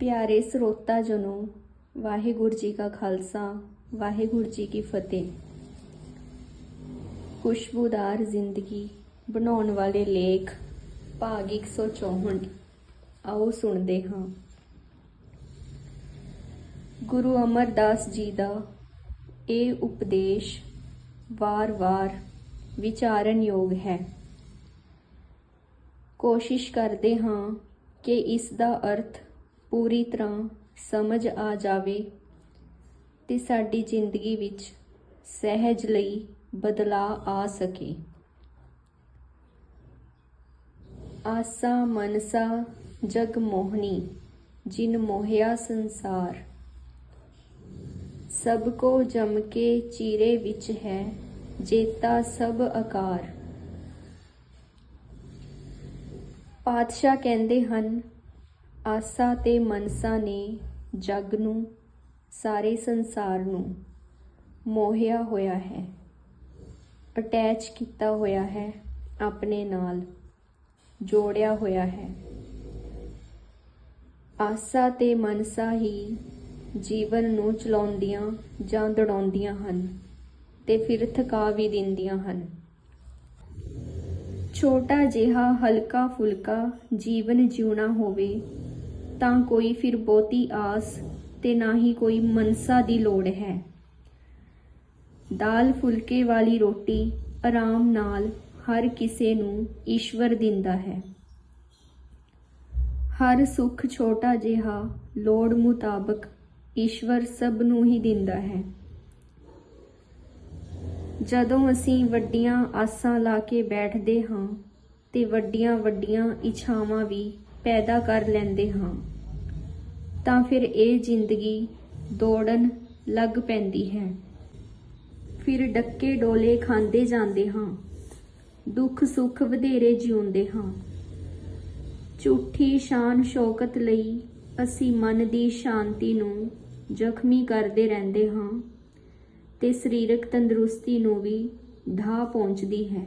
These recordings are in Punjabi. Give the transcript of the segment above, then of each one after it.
ਪਿਆਰੇ ਸਰੋਤਾ ਜਨੋ, ਵਾਹਿਗੁਰੂ ਜੀ ਕਾ ਖਾਲਸਾ, ਵਾਹਿਗੁਰੂ ਜੀ ਕੀ ਫਤਿਹ। ਖੁਸ਼ਬੂਦਾਰ ਜ਼ਿੰਦਗੀ ਬਣਾਉਣ ਵਾਲੇ ਲੇਖ, ਭਾਗ 164 ਆਓ ਸੁਣਦੇ ਹਾਂ। ਗੁਰੂ ਅਮਰਦਾਸ ਜੀ ਦਾ ਇਹ ਉਪਦੇਸ਼ ਵਾਰ-ਵਾਰ ਵਿਚਾਰਨ ਯੋਗ ਹੈ। ਕੋਸ਼ਿਸ਼ ਕਰਦੇ ਹਾਂ ਕਿ ਇਸ ਦਾ ਅਰਥ ਪੂਰੀ ਤਰ੍ਹਾਂ ਸਮਝ ਆ ਜਾਵੇ ਤੇ ਸਾਡੀ ਜ਼ਿੰਦਗੀ ਵਿੱਚ ਸਹਿਜ ਲਈ ਬਦਲਾਅ ਆ ਸਕੇ। ਆਸਾ ਮਨਸਾ ਜਗ ਮੋਹਨੀ ਜਿਨ ਮੋਹਿਆ ਸੰਸਾਰ। ਸਭ ਕੋ ਜਮ ਕੇ ਚੀਰੇ ਵਿੱਚ ਹੈ, ਜੇਤਾ ਸਭ ਆਕਾਰ। ਪਾਤਸ਼ਾਹ ਕਹਿੰਦੇ ਹਨ ਆਸਾ ਤੇ ਮਨਸਾ ਨੇ ਜਗ ਨੂੰ, ਸਾਰੇ ਸੰਸਾਰ ਨੂੰ ਮੋਹਿਆ ਹੋਇਆ ਹੈ। ਅਟੈਚ ਕੀਤਾ ਹੋਇਆ ਹੈ ਆਪਣੇ ਨਾਲ, ਜੋੜਿਆ ਹੋਇਆ ਹੈ। ਆਸਾ ਤੇ ਮਨਸਾ ਹੀ ਜੀਵਨ ਨੂੰ ਚਲਾਉਂਦੀਆਂ ਜਾਂ ਦੜਾਉਂਦੀਆਂ ਹਨ ਤੇ ਫਿਰ ਥਕਾ ਵੀ ਦਿੰਦੀਆਂ ਹਨ। ਛੋਟਾ ਜਿਹਾ ਹਲਕਾ ਫੁਲਕਾ ਜੀਵਨ ਜਿਉਣਾ ਹੋਵੇ ਤਾਂ ਕੋਈ ਫਿਰ ਬਹੁਤੀ ਆਸ ਤੇ ਨਾ ਹੀ ਕੋਈ ਮਨਸਾ ਦੀ ਲੋੜ ਹੈ। ਦਾਲ ਫੁਲਕੇ ਵਾਲੀ ਰੋਟੀ ਆਰਾਮ ਨਾਲ ਹਰ ਕਿਸੇ ਨੂੰ ਈਸ਼ਵਰ ਦਿੰਦਾ ਹੈ। ਹਰ ਸੁੱਖ ਛੋਟਾ ਜਿਹਾ ਲੋੜ ਮੁਤਾਬਕ ਈਸ਼ਵਰ ਸਭ ਨੂੰ ਹੀ ਦਿੰਦਾ ਹੈ। ਜਦੋਂ ਅਸੀਂ ਵੱਡੀਆਂ ਆਸਾਂ ਲਾ ਕੇ ਬੈਠਦੇ ਹਾਂ ਤੇ ਵੱਡੀਆਂ ਵੱਡੀਆਂ ਇੱਛਾਵਾਂ ਵੀ ਪੈਦਾ ਕਰ ਲੈਂਦੇ ਹਾਂ, ਤਾਂ ਫਿਰ ਇਹ ਜ਼ਿੰਦਗੀ ਦੌੜਨ ਲੱਗ ਪੈਂਦੀ ਹੈ। ਫਿਰ ਡੱਕੇ ਡੋਲੇ ਖਾਂਦੇ ਜਾਂਦੇ ਹਾਂ, ਦੁੱਖ ਸੁੱਖ ਵਧੇਰੇ ਜਿਉਂਦੇ ਹਾਂ। ਝੂਠੀ ਸ਼ਾਨ ਸ਼ੌਕਤ ਲਈ ਅਸੀਂ ਮਨ ਦੀ ਸ਼ਾਂਤੀ ਨੂੰ ਜ਼ਖਮੀ ਕਰਦੇ ਰਹਿੰਦੇ ਹਾਂ ਤੇ ਸਰੀਰਕ ਤੰਦਰੁਸਤੀ ਨੂੰ ਵੀ ਢਾਹ ਪਹੁੰਚਦੀ ਹੈ।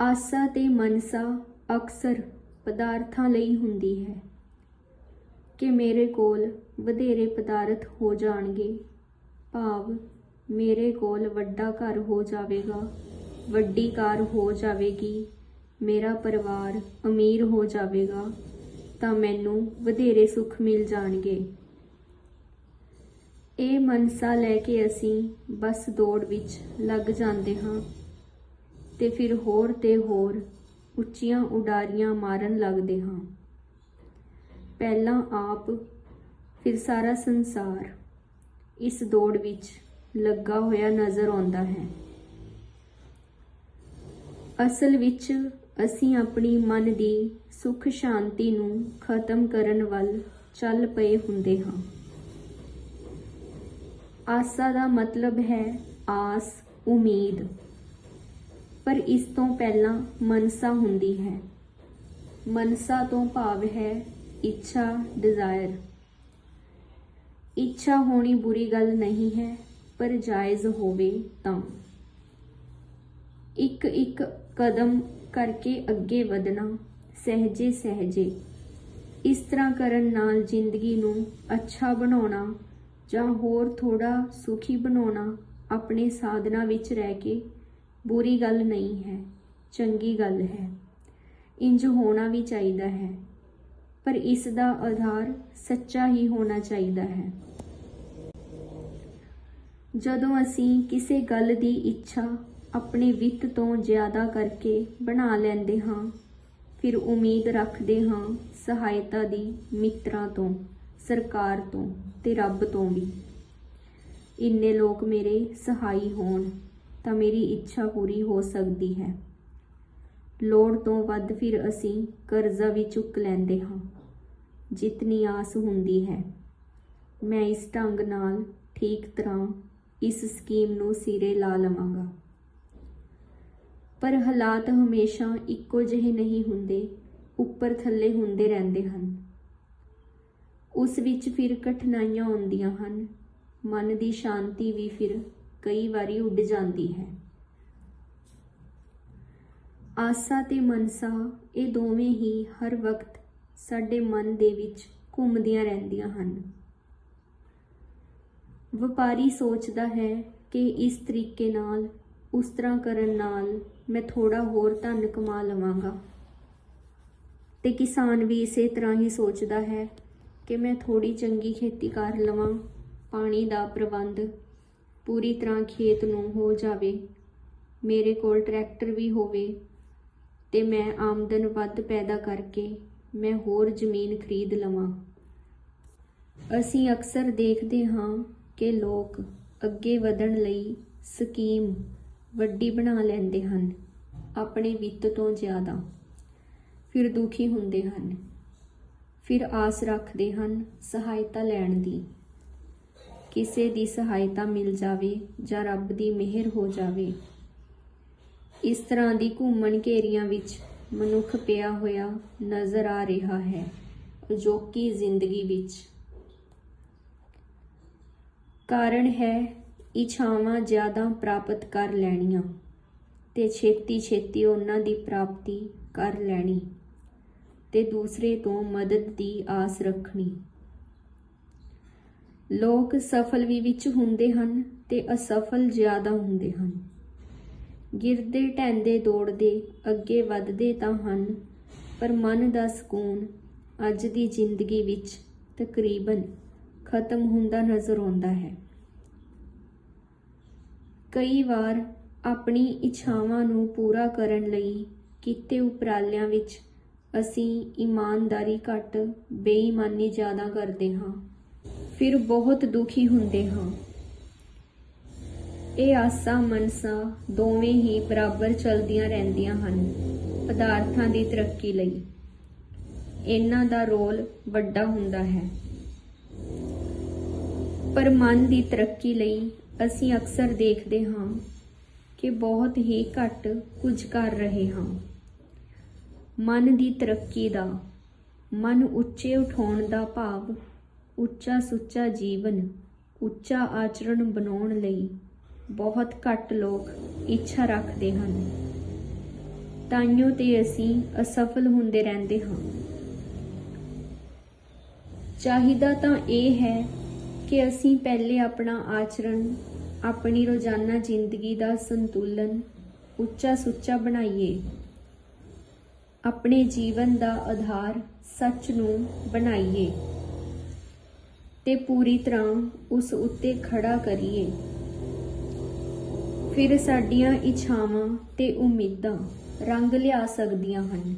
ਆਸਾ ਤੇ ਮਨਸਾ ਅਕਸਰ ਪਦਾਰਥਾਂ ਲਈ ਹੁੰਦੀ ਹੈ ਕਿ ਮੇਰੇ ਕੋਲ ਵਧੇਰੇ ਪਦਾਰਥ ਹੋ ਜਾਣਗੇ। ਭਾਵ ਮੇਰੇ ਕੋਲ ਵੱਡਾ ਘਰ ਹੋ ਜਾਵੇਗਾ, ਵੱਡੀ ਕਾਰ ਹੋ ਜਾਵੇਗੀ, ਮੇਰਾ ਪਰਿਵਾਰ ਅਮੀਰ ਹੋ ਜਾਵੇਗਾ, ਤਾਂ ਮੈਨੂੰ ਵਧੇਰੇ ਸੁੱਖ ਮਿਲ ਜਾਣਗੇ। ਇਹ ਮਨਸਾ ਲੈ ਕੇ ਅਸੀਂ ਬਸ ਦੌੜ ਵਿੱਚ ਲੱਗ ਜਾਂਦੇ ਹਾਂ ਤੇ ਫਿਰ ਹੋਰ ਤੇ ਹੋਰ ਉੱਚੀਆਂ ਉਡਾਰੀਆਂ ਮਾਰਨ ਲੱਗਦੇ ਹਾਂ। ਪਹਿਲਾਂ ਆਪ ਫਿਰ ਸਾਰਾ ਸੰਸਾਰ ਇਸ ਦੌੜ ਵਿੱਚ ਲੱਗਾ ਹੋਇਆ ਨਜ਼ਰ ਆਉਂਦਾ ਹੈ। ਅਸਲ ਵਿੱਚ ਅਸੀਂ ਆਪਣੀ ਮਨ ਦੀ ਸੁਖ ਸ਼ਾਂਤੀ ਨੂੰ ਖਤਮ ਕਰਨ ਵੱਲ ਚੱਲ ਪਏ ਹੁੰਦੇ ਹਾਂ। ਆਸਾ ਦਾ ਮਤਲਬ ਹੈ ਆਸ, ਉਮੀਦ। ਪਰ ਇਸ ਤੋਂ ਪਹਿਲਾਂ ਮਨਸਾ ਹੁੰਦੀ ਹੈ। ਮਨਸਾ ਤੋਂ ਭਾਵ ਹੈ ਇੱਛਾ ਡਿਜ਼ਾਇਰ ਇੱਛਾ ਹੋਣੀ ਬੁਰੀ ਗੱਲ ਨਹੀਂ ਹੈ, ਪਰ ਜਾਇਜ਼ ਹੋਵੇ ਤਾਂ। ਇੱਕ ਇੱਕ ਕਦਮ ਕਰਕੇ ਅੱਗੇ ਵਧਣਾ, ਸਹਜੇ ਸਹਜੇ। ਇਸ ਤਰ੍ਹਾਂ ਕਰਨ ਨਾਲ ਜ਼ਿੰਦਗੀ ਨੂੰ ਅੱਛਾ ਬਣਾਉਣਾ ਜਾਂ ਹੋਰ ਥੋੜਾ ਸੁਖੀ ਬਣਾਉਣਾ ਆਪਣੇ ਸਾਧਨਾ ਵਿੱਚ ਰਹਿ ਕੇ ਬੁਰੀ ਗੱਲ ਨਹੀਂ ਹੈ, ਚੰਗੀ ਗੱਲ ਹੈ। ਇੰਜ ਹੋਣਾ ਵੀ ਚਾਹੀਦਾ ਹੈ, ਪਰ ਇਸ ਦਾ ਆਧਾਰ ਸੱਚਾ ਹੀ ਹੋਣਾ ਚਾਹੀਦਾ ਹੈ। ਜਦੋਂ ਅਸੀਂ ਕਿਸੇ ਗੱਲ ਦੀ ਇੱਛਾ ਆਪਣੇ ਵਿੱਤ ਤੋਂ ਜ਼ਿਆਦਾ ਕਰਕੇ ਬਣਾ ਲੈਂਦੇ ਹਾਂ, ਫਿਰ ਉਮੀਦ ਰੱਖਦੇ ਹਾਂ ਸਹਾਇਤਾ ਦੀ ਮਿੱਤਰਾਂ ਤੋਂ, ਸਰਕਾਰ ਤੋਂ ਤੇ ਰੱਬ ਤੋਂ ਵੀ। ਇੰਨੇ ਲੋਕ ਮੇਰੇ ਸਹਾਈ ਹੋਣ। ਤਾਂ ਮੇਰੀ ਇੱਛਾ ਪੂਰੀ ਹੋ ਸਕਦੀ ਹੈ। ਲੋੜ ਤੋਂ ਵੱਧ ਫਿਰ ਅਸੀਂ ਕਰਜ਼ਾ ਵੀ ਚੁੱਕ ਲੈਂਦੇ ਹਾਂ। ਜਿਤਨੀ ਆਸ ਹੁੰਦੀ ਹੈ। ਮੈਂ ਇਸ ਢੰਗ ਨਾਲ ਠੀਕ ਤਰ੍ਹਾਂ ਇਸ ਸਕੀਮ ਨੂੰ ਸਿਰੇ ਲਾ ਲਵਾਂਗਾ। ਪਰ ਹਾਲਾਤ ਹਮੇਸ਼ਾ ਇੱਕੋ ਜਿਹੇ ਨਹੀਂ ਹੁੰਦੇ, ਉੱਪਰ ਥੱਲੇ ਹੁੰਦੇ ਰਹਿੰਦੇ ਹਨ। ਉਸ ਵਿੱਚ ਫਿਰ ਕਠਿਨਾਈਆਂ ਆਉਂਦੀਆਂ ਹਨ। ਮਨ ਦੀ ਸ਼ਾਂਤੀ ਵੀ ਫਿਰ ਕਈ ਵਾਰੀ ਉੱਡ ਜਾਂਦੀ ਹੈ। ਆਸਾ ਤੇ ਮਨਸਾ, ਇਹ ਦੋਵੇਂ ਹੀ ਹਰ ਵਕਤ ਸਾਡੇ ਮਨ ਦੇ ਵਿੱਚ ਘੁੰਮਦੀਆਂ ਰਹਿੰਦੀਆਂ ਹਨ। ਵਪਾਰੀ ਸੋਚਦਾ ਹੈ ਕਿ ਇਸ ਤਰੀਕੇ ਨਾਲ, ਉਸ ਤਰ੍ਹਾਂ ਕਰਨ ਨਾਲ ਮੈਂ ਥੋੜਾ ਹੋਰ ਧਨ ਕਮਾ ਲਵਾਂਗਾ। ਤੇ ਕਿਸਾਨ ਵੀ ਇਸੇ ਤਰ੍ਹਾਂ ਹੀ ਸੋਚਦਾ ਹੈ ਕਿ ਮੈਂ ਥੋੜੀ ਚੰਗੀ ਖੇਤੀ ਕਰ ਲਵਾਂ, ਪਾਣੀ ਦਾ ਪ੍ਰਬੰਧ ਪੂਰੀ ਤਰ੍ਹਾਂ ਖੇਤ ਨੂੰ ਹੋ ਜਾਵੇ, ਮੇਰੇ ਕੋਲ ਟਰੈਕਟਰ ਵੀ ਹੋਵੇ ਤੇ ਮੈਂ ਆਮਦਨ ਵੱਧ ਪੈਦਾ ਕਰਕੇ ਮੈਂ ਹੋਰ ਜ਼ਮੀਨ ਖਰੀਦ ਲਵਾਂ। ਅਸੀਂ ਅਕਸਰ ਦੇਖਦੇ ਹਾਂ ਕਿ ਲੋਕ ਅੱਗੇ ਵਧਣ ਲਈ ਸਕੀਮ ਵੱਡੀ ਬਣਾ ਲੈਂਦੇ ਹਨ, ਆਪਣੇ ਵਿੱਤ ਤੋਂ ਜ਼ਿਆਦਾ। ਫਿਰ ਦੁਖੀ ਹੁੰਦੇ ਹਨ, ਫਿਰ ਆਸ ਰੱਖਦੇ ਹਨ ਸਹਾਇਤਾ ਲੈਣ ਦੀ। ਕਿਸੇ ਦੀ ਸਹਾਇਤਾ ਮਿਲ ਜਾਵੇ ਜਾਂ ਰੱਬ ਦੀ ਮਿਹਰ ਹੋ ਜਾਵੇ। ਇਸ ਤਰ੍ਹਾਂ ਦੀ ਘੁੰਮਣ ਘੇਰੀਆਂ ਵਿੱਚ ਮਨੁੱਖ ਪਿਆ ਹੋਇਆ ਨਜ਼ਰ ਆ ਰਿਹਾ ਹੈ, ਅਜੋਕੀ ਜ਼ਿੰਦਗੀ ਵਿੱਚ। ਕਾਰਨ ਹੈ ਇੱਛਾਵਾਂ ਜ਼ਿਆਦਾ ਪ੍ਰਾਪਤ ਕਰ ਲੈਣੀਆਂ ਤੇ ਛੇਤੀ ਛੇਤੀ ਉਹਨਾਂ ਦੀ ਪ੍ਰਾਪਤੀ ਕਰ ਲੈਣੀ ਤੇ ਦੂਸਰੇ ਤੋਂ ਮਦਦ ਦੀ ਆਸ ਰੱਖਣੀ। ਲੋਕ ਸਫਲ ਵੀ ਵਿੱਚ ਹੁੰਦੇ ਹਨ ਤੇ ਅਸਫਲ ਜ਼ਿਆਦਾ ਹੁੰਦੇ ਹਨ। ਗਿਰਦੇ ਟੈਂਦੇ ਦੌੜਦੇ, ਅੱਗੇ ਵੱਧਦੇ ਤਾਂ ਹਨ, ਪਰ ਮਨ ਦਾ ਸਕੂਨ ਅੱਜ ਦੀ ਜ਼ਿੰਦਗੀ ਵਿੱਚ ਤਕਰੀਬਨ ਖਤਮ ਹੁੰਦਾ ਨਜ਼ਰ ਆਉਂਦਾ ਹੈ। ਕਈ ਵਾਰ ਆਪਣੀ ਇੱਛਾਵਾਂ ਨੂੰ ਪੂਰਾ ਕਰਨ ਲਈ ਕੀਤੇ ਉਪਰਾਲਿਆਂ ਵਿੱਚ ਅਸੀਂ ਇਮਾਨਦਾਰੀ ਘੱਟ, ਬੇਈਮਾਨੀ ਜ਼ਿਆਦਾ ਕਰਦੇ ਹਾਂ। ਫਿਰ ਬਹੁਤ ਦੁਖੀ ਹੁੰਦੇ ਹਾਂ। ਇਹ ਆਸਾ ਮਨਸਾ ਦੋਵੇਂ ਹੀ ਬਰਾਬਰ ਚਲਦੀਆਂ ਰਹਿੰਦੀਆਂ ਹਨ, ਪਦਾਰਥਾਂ ਦੀ ਤਰੱਕੀ ਲਈ। ਇਹਨਾਂ ਦਾ ਰੋਲ ਵੱਡਾ ਹੁੰਦਾ ਹੈ। ਪਰ ਮਨ ਦੀ ਤਰੱਕੀ ਲਈ ਅਸੀਂ ਅਕਸਰ ਦੇਖਦੇ ਹਾਂ ਕਿ ਬਹੁਤ ਹੀ ਘੱਟ ਕੁਝ ਕਰ ਰਹੇ ਹਾਂ। ਮਨ ਦੀ ਤਰੱਕੀ ਦਾ, ਮਨ ਉੱਚੇ ਉਠਾਉਣ ਦਾ ਭਾਵ ਉੱਚਾ ਸੁੱਚਾ ਜੀਵਨ, ਉੱਚਾ ਆਚਰਣ ਬਣਾਉਣ ਲਈ ਬਹੁਤ ਘੱਟ ਲੋਕ ਇੱਛਾ ਰੱਖਦੇ ਹਨ। ਤਾਈਓ ਤੇ ਅਸੀਂ ਅਸਫਲ ਹੁੰਦੇ ਰਹਿੰਦੇ ਹਾਂ। ਚਾਹੀਦਾ ਤਾਂ ਇਹ ਹੈ ਕਿ ਅਸੀਂ ਪਹਿਲੇ ਆਪਣਾ ਆਚਰਣ, ਆਪਣੀ ਰੋਜ਼ਾਨਾ ਜ਼ਿੰਦਗੀ ਦਾ ਸੰਤੁਲਨ ਉੱਚਾ ਸੁੱਚਾ ਬਣਾਈਏ। ਆਪਣੇ ਜੀਵਨ ਦਾ ਆਧਾਰ ਸੱਚ ਨੂੰ ਬਣਾਈਏ। ਤੇ ਪੂਰੀ ਤਰ੍ਹਾਂ ਉਸ ਉੱਤੇ ਖੜਾ ਕਰੀਏ। ਫਿਰ ਸਾਡੀਆਂ ਇੱਛਾਵਾਂ ਤੇ ਉਮੀਦਾਂ ਰੰਗ ਲਿਆ ਸਕਦੀਆਂ ਹਨ।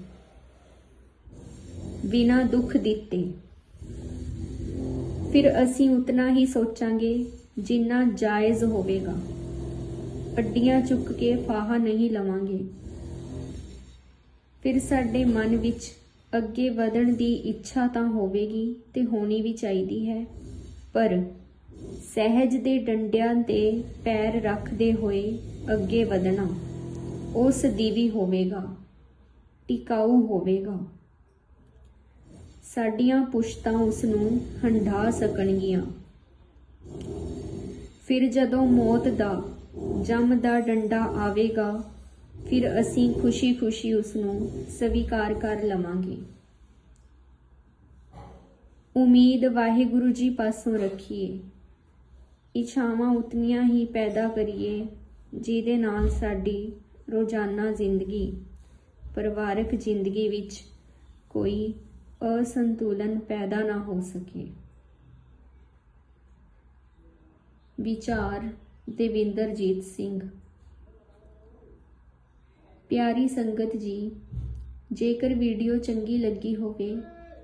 ਬਿਨਾਂ ਦੁੱਖ ਦਿੱਤੇ। ਫਿਰ ਅਸੀਂ ਉਤਨਾ ਹੀ ਸੋਚਾਂਗੇ ਜਿੰਨਾ ਜਾਇਜ਼ ਹੋਵੇਗਾ। ਅੱਡੀਆਂ ਚੁੱਕ ਕੇ ਫਾਹਾ ਨਹੀਂ ਲਵਾਂਗੇ। ਫਿਰ ਸਾਡੇ ਮਨ ਵਿੱਚ ਅੱਗੇ ਵਧਣ ਦੀ ਇੱਛਾ ਤਾਂ ਹੋਵੇਗੀ ਤੇ ਹੋਣੀ ਵੀ ਚਾਹੀਦੀ ਹੈ। ਪਰ ਸਹਿਜ ਦੇ ਡੰਡਿਆਂ ਤੇ ਪੈਰ ਰੱਖਦੇ ਹੋਏ ਅੱਗੇ ਵਧਣਾ ਉਸ ਦੀਵੀ ਹੋਵੇਗਾ, ਟਿਕਾਊ ਹੋਵੇਗਾ। ਸਾਡੀਆਂ ਪੁਸ਼ਤਾਂ ਉਸ ਨੂੰ ਹੰਢਾ ਸਕਣਗੀਆਂ। ਫਿਰ ਜਦੋਂ ਮੌਤ ਦਾ ਜੰਮ ਦਾ ਡੰਡਾ ਆਵੇਗਾ ਫਿਰ ਅਸੀਂ ਖੁਸ਼ੀ-ਖੁਸ਼ੀ ਉਸ ਨੂੰ ਸਵੀਕਾਰ ਕਰ ਲਵਾਂਗੇ। ਉਮੀਦ ਵਾਹਿਗੁਰੂ ਜੀ ਪਾਸੋਂ ਰੱਖੀਏ। ਇੱਛਾਵਾਂ ਉਤਨੀਆਂ ਹੀ ਪੈਦਾ ਕਰੀਏ, ਜਿਹਦੇ ਨਾਲ ਸਾਡੀ ਰੋਜ਼ਾਨਾ ਜ਼ਿੰਦਗੀ, ਪਰਿਵਾਰਕ ਜ਼ਿੰਦਗੀ ਵਿੱਚ ਕੋਈ ਅਸੰਤੁਲਨ ਪੈਦਾ ਨਾ ਹੋ ਸਕੇ। ਵਿਚਾਰ ਦੇਵਿੰਦਰਜੀਤ ਸਿੰਘ ਪਿਆਰੀ ਸੰਗਤ ਜੀ, ਜੇਕਰ ਵੀਡੀਓ ਚੰਗੀ ਲੱਗੀ ਹੋਵੇ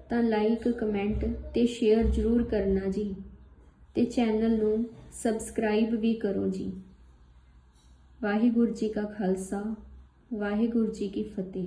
ਤਾਂ ਲਾਈਕ ਕਮੈਂਟ ਤੇ ਸ਼ੇਅਰ ਜ਼ਰੂਰ ਕਰਨਾ ਜੀ ਤੇ ਚੈਨਲ ਨੂੰ ਸਬਸਕ੍ਰਾਈਬ ਵੀ ਕਰੋ ਜੀ। ਵਾਹਿਗੁਰੂ ਜੀ ਕਾ ਖਾਲਸਾ, ਵਾਹਿਗੁਰੂ ਜੀ ਕੀ ਫਤਿਹ।